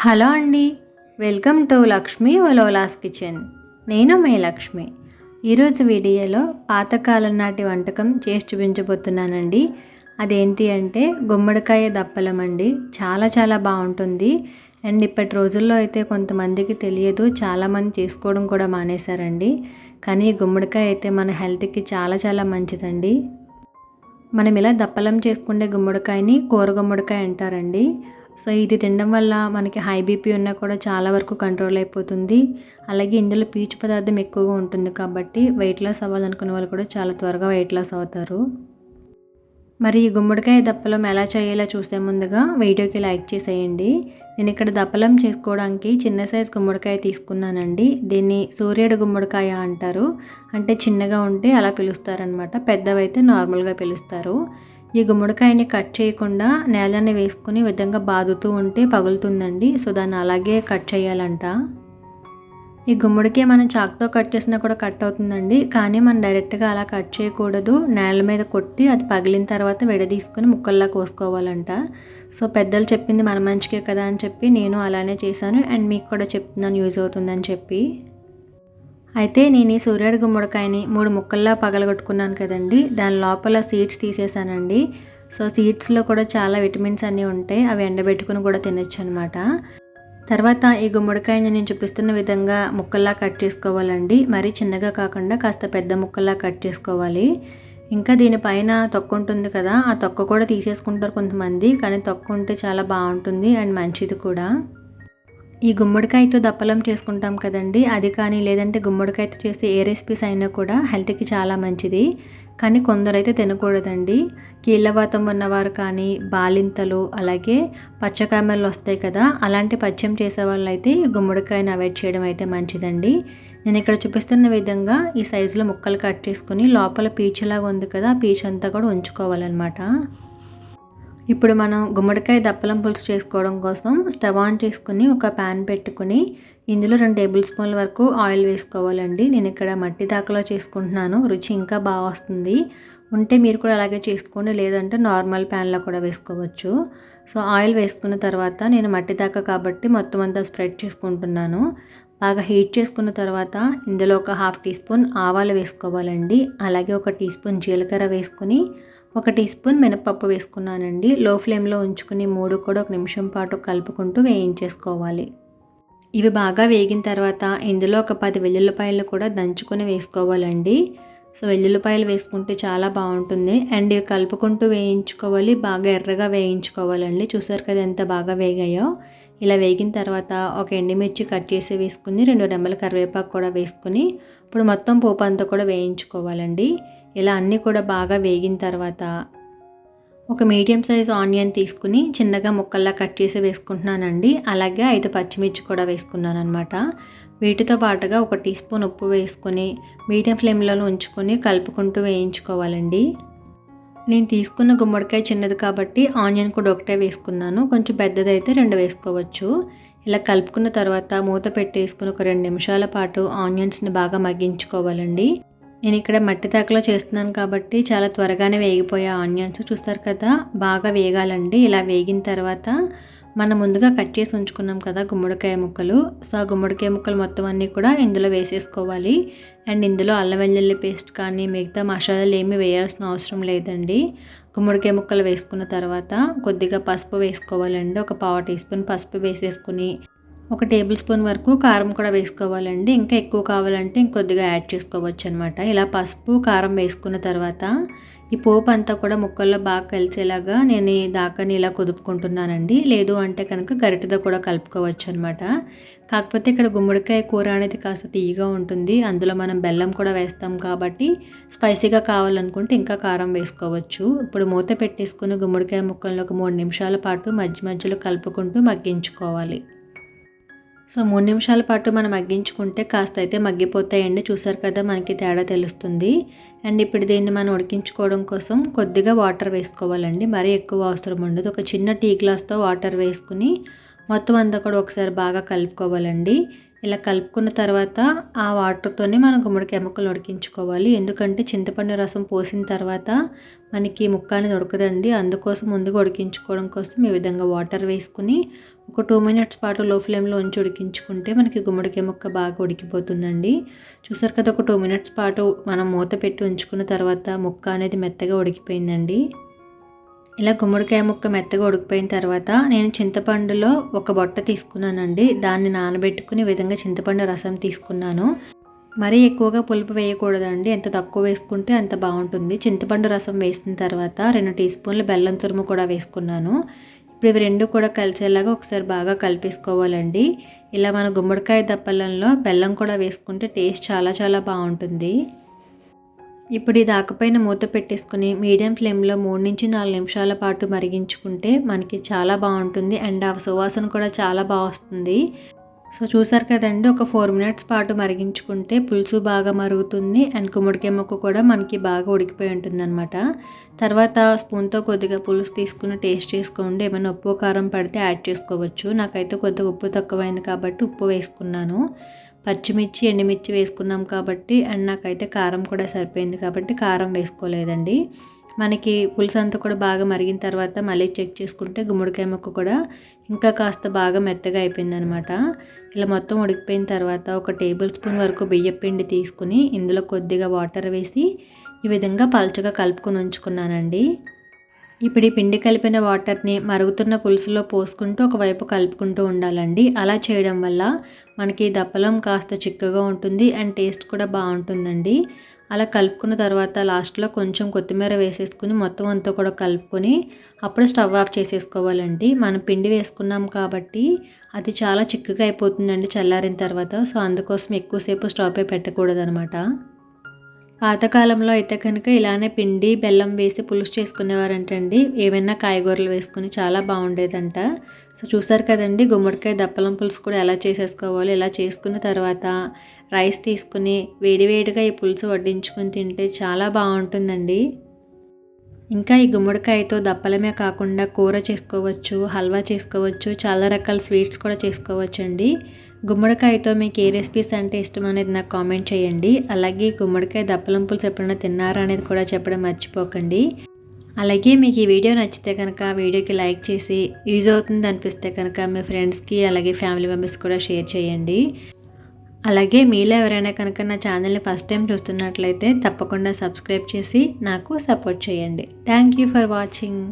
Hello అండి welcome to Lakshmi ఒలోలాస్ kitchen. నేను మే లక్ష్మి. ఈరోజు వీడియోలో పాతకాలం నాటి వంటకం చేసి చూపించబోతున్నానండి. అదేంటి అంటే గుమ్మడికాయ దప్పలం అండి. చాలా చాలా బాగుంటుంది. అండ్ ఇప్పటి రోజుల్లో అయితే కొంతమందికి తెలియదు చాలామంది చేసుకోవడం కూడా మానేశారండి. కానీ గుమ్మడికాయ అయితే మన హెల్త్కి చాలా చాలా మంచిదండి. మనం ఇలా దప్పలం చేసుకునే గుమ్మడికాయని కూర గుమ్మడికాయ అంటారండి. సో ఇది తినడం వల్ల మనకి హై బీపీ ఉన్నా కూడా చాలా వరకు కంట్రోల్ అయిపోతుంది. అలాగే ఇందులో పీచు పదార్థం ఎక్కువగా ఉంటుంది కాబట్టి వెయిట్ లాస్ అవ్వాలనుకునే వాళ్ళు కూడా చాలా త్వరగా వెయిట్ లాస్ అవుతారు. మరి ఈ గుమ్మడికాయ దప్పలం ఎలా చేయాలో చూసే ముందుగా వీడియోకి లైక్ చేసేయండి. నేను ఇక్కడ దప్పలం చేసుకోవడానికి చిన్న సైజ్ గుమ్మడికాయ తీసుకున్నానండి. దీన్ని సూర్యుడు గుమ్మడికాయ అంటారు. అంటే చిన్నగా ఉంటే అలా పిలుస్తారనమాట పెద్దవైతే నార్మల్గా పిలుస్తారు. ఈ గుమ్మడికాయని కట్ చేయకుండా నేలని వేసుకుని విధంగా బాదుతూ ఉంటే పగులుతుందండి. సో దాన్ని అలాగే కట్ చేయాలంట. ఈ గుమ్మడికాయ మనం చాక్తో కట్ చేసినా కూడా కట్ అవుతుందండి. కానీ మనం డైరెక్ట్గా అలా కట్ చేయకూడదు. నేల మీద కొట్టి అది పగిలిన తర్వాత విడదీసుకుని ముక్కల్లా కోసుకోవాలంట. సో పెద్దలు చెప్పింది మన మంచికే కదా అని చెప్పి నేను అలానే చేశాను. అండ్ మీకు కూడా చెప్తున్నాను యూజ్ అవుతుందని చెప్పి. అయితే నేను ఈ సూర్యుడు గుమ్మడికాయని మూడు ముక్కల్లా పగలగొట్టుకున్నాను కదండి. దాని లోపల సీడ్స్ తీసేసానండి. సో సీడ్స్లో కూడా చాలా విటమిన్స్ అన్నీ ఉంటాయి అవి ఎండబెట్టుకుని కూడా తినచ్చు అనమాట తర్వాత ఈ గుమ్మడికాయని నేను చూపిస్తున్న విధంగా ముక్కల్లా కట్ చేసుకోవాలండి. మరీ చిన్నగా కాకుండా కాస్త పెద్ద ముక్కల్లా కట్ చేసుకోవాలి. ఇంకా దీనిపైన తొక్క ఉంటుంది కదా ఆ తొక్క కూడా తీసేసుకుంటారు కొంతమంది కానీ తొక్క ఉంటే చాలా బాగుంటుంది అండ్ మంచిది కూడా. ఈ గుమ్మడికాయతో దప్పలం చేసుకుంటాం కదండి. అది కానీ లేదంటే గుమ్మడికాయతో చేసే ఏ రెసిపీస్ అయినా కూడా హెల్త్కి చాలా మంచిది. కానీ కొందరైతే తినకూడదండి. కీళ్ళవాతం ఉన్నవారు కానీ బాలింతలు అలాగే పచ్చకామెలు వస్తాయి కదా అలాంటి పచ్చం చేసే వాళ్ళు అయితే గుమ్మడికాయని అవాయిడ్ చేయడం అయితే మంచిదండి. నేను ఇక్కడ చూపిస్తున్న విధంగా ఈ సైజులో ముక్కలు కట్ చేసుకుని లోపల పీచులాగా ఉంది కదా పీచ్ అంతా కూడా ఉంచుకోవాలన్నమాట. ఇప్పుడు మనం గుమ్మడికాయ దప్పలం పులుసు చేసుకోవడం కోసం స్టవ్ ఆన్ చేసుకుని ఒక ప్యాన్ పెట్టుకుని ఇందులో రెండు టేబుల్ స్పూన్ల వరకు ఆయిల్ వేసుకోవాలండి. నేను ఇక్కడ మట్టి దాకలో చేసుకుంటున్నాను. రుచి ఇంకా బాగా వస్తుంది. ఉంటే మీరు కూడా అలాగే చేసుకోండి. లేదంటే నార్మల్ ప్యాన్లో కూడా వేసుకోవచ్చు. సో ఆయిల్ వేసుకున్న తర్వాత నేను మట్టి దాకా కాబట్టి మొత్తం అంతా స్ప్రెడ్ చేసుకుంటున్నాను. బాగా హీట్ చేసుకున్న తర్వాత ఇందులో ఒక హాఫ్ టీ స్పూన్ ఆవాలు వేసుకోవాలండి. అలాగే ఒక టీ స్పూన్ జీలకర్ర వేసుకుని ఒక టీ స్పూన్ మినపప్పు వేసుకున్నానండి. లో ఫ్లేమ్లో ఉంచుకుని మూడు కూడా ఒక నిమిషం పాటు కలుపుకుంటూ వేయించేసుకోవాలి. ఇవి బాగా వేగిన తర్వాత ఇందులో ఒక పది వెల్లుల్లిపాయలు కూడా దంచుకొని వేసుకోవాలండి. సో వెల్లుల్లిపాయలు వేసుకుంటే చాలా బాగుంటుంది. అండ్ ఇవి కలుపుకుంటూ వేయించుకోవాలి. బాగా ఎర్రగా వేయించుకోవాలండి. చూసారు కదా ఎంత బాగా వేగాయో. ఇలా వేగిన తర్వాత ఒక ఎండిమిర్చి కట్ చేసి వేసుకుని రెండు రెమ్మల కరివేపాకు కూడా వేసుకుని ఇప్పుడు మొత్తం పోపు అంతా కూడా వేయించుకోవాలండి. ఇలా అన్నీ కూడా బాగా వేగిన తర్వాత ఒక మీడియం సైజ్ ఆనియన్ తీసుకుని చిన్నగా ముక్కల్లా కట్ చేసి వేసుకుంటున్నానండి. అలాగే ఐదు పచ్చిమిర్చి కూడా వేసుకున్నాను అనమాట వీటితో పాటుగా ఒక టీ స్పూన్ ఉప్పు వేసుకొని మీడియం ఫ్లేమ్లో ఉంచుకొని కలుపుకుంటూ వేయించుకోవాలండి. నేను తీసుకున్న గుమ్మడికాయ చిన్నది కాబట్టి ఆనియన్ కూడా ఒకటే వేసుకున్నాను. కొంచెం పెద్దదైతే రెండు వేసుకోవచ్చు. ఇలా కలుపుకున్న తర్వాత మూత పెట్టేసుకుని ఒక రెండు నిమిషాల పాటు ఆనియన్స్ని బాగా మగ్గించుకోవాలండి. నేను ఇక్కడ మట్టి తాకలో చేస్తున్నాను కాబట్టి చాలా త్వరగానే వేగిపోయే ఆనియన్స్ చూస్తారు కదా బాగా వేగాలండి. ఇలా వేగిన తర్వాత మనం ముందుగా కట్ చేసి ఉంచుకున్నాం కదా గుమ్మడికాయ ముక్కలు. సో ఆ గుమ్మడికాయ ముక్కలు మొత్తం అన్నీ కూడా ఇందులో వేసేసుకోవాలి. అండ్ ఇందులో అల్లం వెల్లుల్లి పేస్ట్ కానీ మిగతా మసాలాలు ఏమీ వేయాల్సిన అవసరం లేదండి. గుమ్మడికాయ ముక్కలు వేసుకున్న తర్వాత కొద్దిగా పసుపు వేసుకోవాలండి. ఒక పావు టీ స్పూన్ పసుపు వేసేసుకుని ఒక టేబుల్ స్పూన్ వరకు కారం కూడా వేసుకోవాలండి. ఇంకా ఎక్కువ కావాలంటే ఇంకొద్దిగా యాడ్ చేసుకోవచ్చు అనమాట ఇలా పసుపు కారం వేసుకున్న తర్వాత ఈ పోపు అంతా కూడా ముక్కల్లో బాగా కలిసేలాగా నేను ఈ దాకాని ఇలా కుదుపుకుంటున్నానండి. లేదు అంటే కనుక గరిటెతో కూడా కలుపుకోవచ్చు అనమాట కాకపోతే ఇక్కడ గుమ్మడికాయ కూర అనేది కాస్త తీయగా ఉంటుంది. అందులో మనం బెల్లం కూడా వేస్తాం కాబట్టి స్పైసీగా కావాలనుకుంటే ఇంకా కారం వేసుకోవచ్చు. ఇప్పుడు మూత పెట్టేసుకుని గుమ్మడికాయ ముక్కలను ఒక మూడు నిమిషాల పాటు మధ్య మధ్యలో కలుపుకుంటూ మగ్గించుకోవాలి. సో మూడు నిమిషాల పాటు మనం మగ్గించుకుంటే కాస్త అయితే మగ్గిపోతాయండి. చూసారు కదా మనకి తేడా తెలుస్తుంది. అండ్ ఇప్పుడు దీన్ని మనం ఉడికించుకోవడం కోసం కొద్దిగా వాటర్ వేసుకోవాలండి. మరీ ఎక్కువ అవసరం ఉండదు. ఒక చిన్న టీ గ్లాస్తో వాటర్ వేసుకుని మొత్తం అంతా కూడా ఒకసారి బాగా కలుపుకోవాలండి. ఇలా కలుపుకున్న తర్వాత ఆ వాటర్తోనే మనం గుమ్మడికాయ ముక్కలు ఉడికించుకోవాలి. ఎందుకంటే చింతపండు రసం పోసిన తర్వాత మనకి ముక్క అనేది ఉడకదండి అందుకోసం ముందుగా ఉడికించుకోవడం కోసం ఈ విధంగా వాటర్ వేసుకుని ఒక టూ మినిట్స్ పాటు లో ఫ్లేమ్లో ఉంచి ఉడికించుకుంటే మనకి గుమ్మడికాయ ముక్క బాగా ఉడికిపోతుందండి. చూసారు కదా ఒక టూ మినిట్స్ పాటు మనం మూత పెట్టి ఉంచుకున్న తర్వాత ముక్క అనేది మెత్తగా ఉడికిపోయిందండి. ఇలా గుమ్మడికాయ ముక్క మెత్తగా ఉడికిపోయిన తర్వాత నేను చింతపండులో ఒక బొట్ట తీసుకున్నానండి. దాన్ని నానబెట్టుకునే విధంగా చింతపండు రసం తీసుకున్నాను. మరీ ఎక్కువగా పులుపు వేయకూడదండి. ఎంత తక్కువ వేసుకుంటే అంత బాగుంటుంది. చింతపండు రసం వేసిన తర్వాత రెండు టీ స్పూన్లు బెల్లం తురుము కూడా వేసుకున్నాను. ఇప్పుడు ఇవి రెండు కూడా కలిసేలాగా ఒకసారి బాగా కలిపేసుకోవాలండి. ఇలా మన గుమ్మడికాయ దప్పలంలో బెల్లం కూడా వేసుకుంటే టేస్ట్ చాలా చాలా బాగుంటుంది. ఇప్పుడు ఇది ఆకపోయిన మూత పెట్టేసుకుని మీడియం ఫ్లేమ్లో మూడు నుంచి నాలుగు నిమిషాల పాటు మరిగించుకుంటే మనకి చాలా బాగుంటుంది అండ్ ఆ సువాసన కూడా చాలా బాగా వస్తుంది. సో చూసారు కదండి ఒక ఫోర్ మినిట్స్ పాటు మరిగించుకుంటే పులుసు బాగా మరుగుతుంది అండ్ గుమ్మడికాయ ముక్క కూడా మనకి బాగా ఉడికిపోయి ఉంటుంది అనమాట తర్వాత స్పూన్తో కొద్దిగా పులుసు తీసుకుని టేస్ట్ చేసుకోండి. ఏమైనా ఉప్పు కారం పడితే యాడ్ చేసుకోవచ్చు. నాకైతే కొద్దిగా ఉప్పు తక్కువైంది కాబట్టి ఉప్పు వేసుకున్నాను. పచ్చిమిర్చి ఎండుమిర్చి వేసుకున్నాం కాబట్టి అండ్ నాకైతే కారం కూడా సరిపోయింది కాబట్టి కారం వేసుకోలేదండి. మనకి పులుసు అంతా కూడా బాగా మరిగిన తర్వాత మళ్ళీ చెక్ చేసుకుంటే గుమ్మడికాయ ముక్క కూడా ఇంకా కాస్త బాగా మెత్తగా అయిపోయిందనమాట. ఇలా మొత్తం ఉడికిపోయిన తర్వాత ఒక టేబుల్ స్పూన్ వరకు బియ్యం పిండి తీసుకుని ఇందులో కొద్దిగా వాటర్ వేసి ఈ విధంగా పల్చగా కలుపుకొని ఉంచుకున్నానండి. ఇప్పుడు ఈ పిండి కలిపిన వాటర్ని మరుగుతున్న పులుసులో పోసుకుంటూ ఒకవైపు కలుపుకుంటూ ఉండాలండి. అలా చేయడం వల్ల మనకి దప్పలం కాస్త చిక్కగా ఉంటుంది అండ్ టేస్ట్ కూడా బాగుంటుందండి. అలా కలుపుకున్న తర్వాత లాస్ట్లో కొంచెం కొత్తిమీర వేసేసుకుని మొత్తం అంతా కూడా కలుపుకొని అప్పుడు స్టవ్ ఆఫ్ చేసేసుకోవాలండి. మనం పిండి వేసుకున్నాం కాబట్టి అది చాలా చిక్కగా అయిపోతుందండి చల్లారిన తర్వాత. సో అందుకోసం ఎక్కువసేపు స్టవ్ పై పెట్టకూడదు అనమాట పాతకాలంలో అయితే కనుక ఇలానే పిండి బెల్లం వేసి పులుసు చేసుకునేవారంటండి. ఏమైనా కాయగూరలు వేసుకుని చాలా బాగుండేదంట. సో చూసారు కదండి గుమ్మడికాయ దప్పలం పులుసు కూడా ఎలా చేసేసుకోవాలి ఇలా చేసుకున్న తర్వాత రైస్ తీసుకుని వేడివేడిగా ఈ పులుసు వడ్డించుకొని తింటే చాలా బాగుంటుందండి. ఇంకా ఈ గుమ్మడికాయతో దప్పలమే కాకుండా కూర చేసుకోవచ్చు హల్వా చేసుకోవచ్చు చాలా రకాల స్వీట్స్ కూడా చేసుకోవచ్చు అండి గుమ్మడికాయతో మీకు ఏ రెసిపీస్ అంటే ఇష్టం అనేది నాకు కామెంట్ చేయండి. అలాగే గుమ్మడికాయ దప్పలం పులుసు ఎప్పుడైనా తిన్నారా అనేది కూడా చెప్పడం మర్చిపోకండి. అలాగే మీకు ఈ వీడియో నచ్చితే కనుక వీడియోకి లైక్ చేసి యూజ్ అవుతుంది అనిపిస్తే కనుక మీ ఫ్రెండ్స్కి అలాగే ఫ్యామిలీ మెంబర్స్ కూడా షేర్ చేయండి. అలాగే మీలో ఎవరైనా కనుక నా ఛానల్ని ఫస్ట్ టైం చూస్తున్నట్లయితే తప్పకుండా సబ్స్క్రైబ్ చేసి నాకు సపోర్ట్ చేయండి. Thank you for watching.